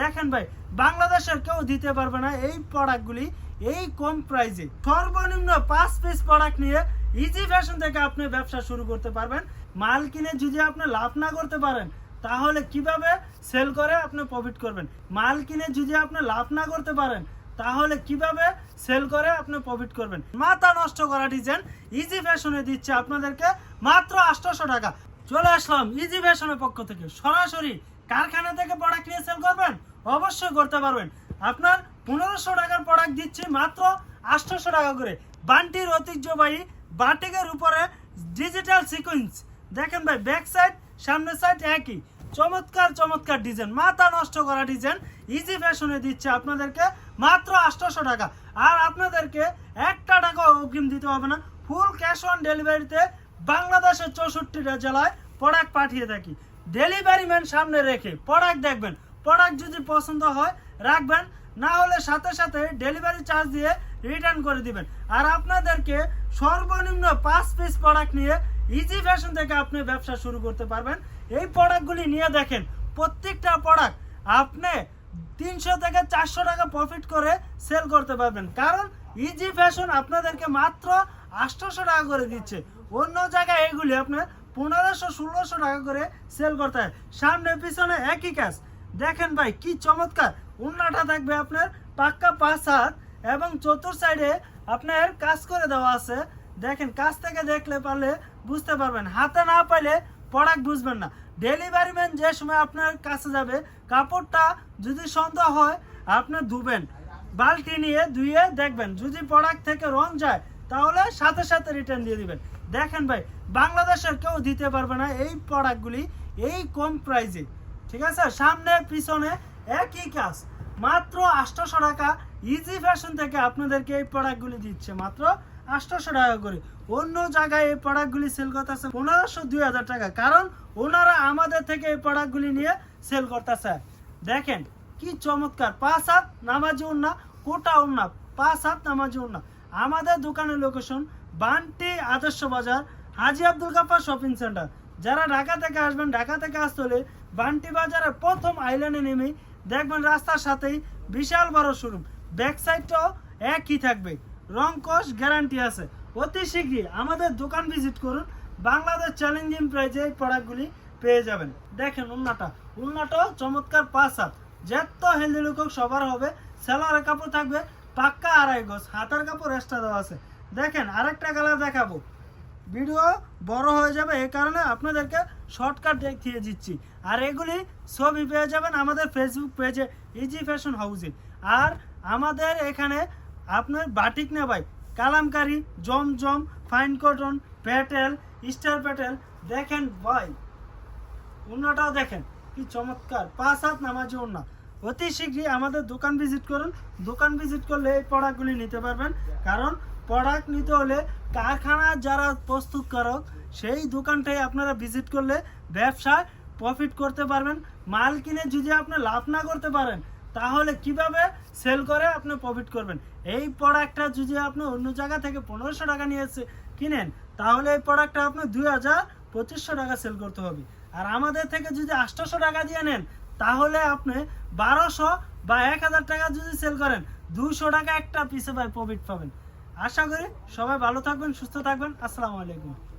দেখেন ভাই, বাংলাদেশের কেউ দিতে পারবে না এই প্রোডাক্টগুলি এই কম প্রাইজে সর্বনিম্ন পাঁচ পিস প্রোডাক্ট নিয়ে ইজি ফ্যাশন থেকে আপনি ব্যবসা শুরু করতে পারবেন। মাল কিনে যদি আপনি লাভ না করতে পারেন, তাহলে কীভাবে সেল করে আপনি প্রফিট করবেন? মাল কিনে যদি আপনি লাভ না করতে পারেন, তাহলে কীভাবে সেল করে আপনি প্রফিট করবেন? মাথা নষ্ট করা ডিজাইন ইজি ফ্যাশনে দিচ্ছে আপনাদেরকে মাত্র আটশোশো টাকা। চলে আসলাম ইজি ফ্যাশনের পক্ষ থেকে। সরাসরি কারখানা থেকে প্রোডাক্ট অবশ্যই করতে পারবেন। আপনার পনেরোশো টাকার প্রোডাক্ট দিচ্ছি মাত্র আটশোশো টাকা করে। বান্টির ঐতিহ্যবাহী বাটিকের উপরে ডিজিটাল সিকোয়েন্স দেখেন ভাই ব্যাক সাইড সামনের সাইড একই। চমৎকার চমৎকার ডিজাইন মাথা নষ্ট করা ডিজাইন ইজি ফ্যাশনে দিচ্ছে আপনাদেরকে মাত্র আটশোশো টাকা। আর আপনাদেরকে একটা টাকা অগ্রিম দিতে হবে না। ফুল ক্যাশ অন ডেলিভারিতে বাংলাদেশের চৌষট্টিটা জেলায় প্রোডাক্ট পাঠিয়ে থাকি। ডেলিভারি ম্যান সামনে রেখে প্রোডাক্ট দেখবেন। প্রোডাক্ট যদি পছন্দ হয়, রাখবেন। না হলে সাথে সাথে ডেলিভারি চার্জ দিয়ে রিটার্ন করে দিবেন। আর আপনাদেরকে সর্বনিম্ন পাঁচ পিস প্রোডাক্ট নিয়ে ইজি ফ্যাশন থেকে আপনি ব্যবসা শুরু করতে পারবেন। এই প্রোডাক্টগুলি নিয়ে দেখেন, প্রত্যেকটা প্রোডাক্ট আপনি তিনশো থেকে চারশো টাকা প্রফিট করে সেল করতে পারবেন। কারণ ইজি ফ্যাশন আপনাদেরকে মাত্র আটশোশো টাকা করে দিচ্ছে। অন্য জায়গায় এগুলি আপনার পনেরোশো, ষোলোশো টাকা করে সেল করতে হয়। সামনে, পিছনে একই কাজ। দেখেন ভাই, কি চমৎকার। উন্নাটা থাকবে আপনার পাক্কা পাঁচ হাত এবং চতুর সাইডে আপনার কাজ করে দেওয়া আছে। দেখেন, কাছ থেকে দেখলে পারলে বুঝতে পারবেন। হাতে না পাইলে প্রোডাক্ট বুঝবেন না। ডেলিভারি ম্যান যে সময় আপনার কাছে যাবে, কাপড়টা যদি সন্দেহ হয়, আপনি ধুবেন। বালতি নিয়ে ধুয়ে দেখবেন। যদি প্রোডাক্ট থেকে রং যায়, তাহলে সাথে সাথে রিটার্ন দিয়ে দিবেন। দেখেন ভাই, বাংলাদেশের কেউ দিতে পারবে না এই প্রোডাক্টগুলি এই কম প্রাইসে ঠিক আছে? সামনে, পিছনে একই কাজ। মাত্র আটশোশো টাকা ইজি ফ্যাশন থেকে আপনাদেরকে এই প্রোডাক্টগুলি দিচ্ছে। মাত্র আটশোশো টাকা করে। অন্য জায়গায় এই প্রোডাক্টগুলি সেল করতেছে পনেরোশো, দুই হাজার টাকা। কারণ ওনারা আমাদের থেকে এই প্রোডাক্টগুলি নিয়ে সেল করতেছে। দেখেন, কি চমৎকার। পাঁচ হাত নামাজি উন্না কোটা উন্না পাঁচ হাত নামাজি উন্না আমাদের দোকানের location Bunty Adarsh Bazar, Haji Abdul Gaffar shopping centre যারা ঢাকা থেকে আসবেন, ঢাকা থেকে আসতে হলে বান্টি বাজারের প্রথম আইল্যান্ডে নেমেই দেখবেন রাস্তার সাথেই বিশাল বড় শোরুম। ব্যাক সাইডটাও একই থাকবে। রং কস গ্যারান্টি আছে। অতি শীঘ্রই আমাদের দোকান ভিজিট করুন। বাংলাদেশ চ্যালেঞ্জিং প্রাইজে এই প্রোডাক্টগুলি পেয়ে যাবেন। দেখেন উন্নাটা উন্নাটাও চমৎকার পাঁচ হাত যত হেলদি লুক হোক সবার হবে। সেলারের কাপড় থাকবে পাক্কা আড়াই গজ। হাতার কাপড় এক্সট্রা দেওয়া আছে। দেখেন আরেকটা কালার দেখাবো। ভিডিও বড় হয়ে যাবে এই কারণে আপনাদেরকে শর্টকাট দেখিয়ে দিচ্ছি। আর এগুলি ছবি পেয়ে যাবেন আমাদের ফেসবুক পেজে ইজি ফ্যাশন হাউসে আর আমাদের এখানে আপনার বাটিক না ভাই, কালামকারি জমজম ফাইন কটন প্যাটেল স্টার প্যাটেল দেখেন ভাই, উন্নাটাও দেখেন, কি চমৎকার, পাঁচ হাত নামাজি উন্না। অতি শীঘ্রই আমাদের দোকান ভিজিট করুন। দোকান ভিজিট করলে এই প্রোডাক্টগুলি নিতে পারবেন। কারণ প্রোডাক্ট নিতে হলে কারখানার যারা প্রস্তুতকারক সেই দোকানটাই আপনারা ভিজিট করলে ব্যবসায় প্রফিট করতে পারবেন। মাল কিনে যদি আপনি লাভ না করতে পারেন, তাহলে কীভাবে সেল করে আপনি প্রফিট করবেন? এই প্রোডাক্টটা যদি আপনি অন্য জায়গা থেকে পনেরোশো টাকা নিয়ে কিনেন, তাহলে এই প্রোডাক্টটা আপনার দুই হাজার পঁচিশশো টাকা সেল করতে হবে। আর আমাদের থেকে যদি আটশোশো টাকা দিয়ে নেন তাহলে আপনি বারোশো বা এক হাজার টাকা যদি সেল করেন দুশো টাকা একটা পিসে ভাই প্রফিট পাবেন। আশা করি সবাই ভালো থাকবেন, সুস্থ থাকবেন। আসসালামু আলাইকুম।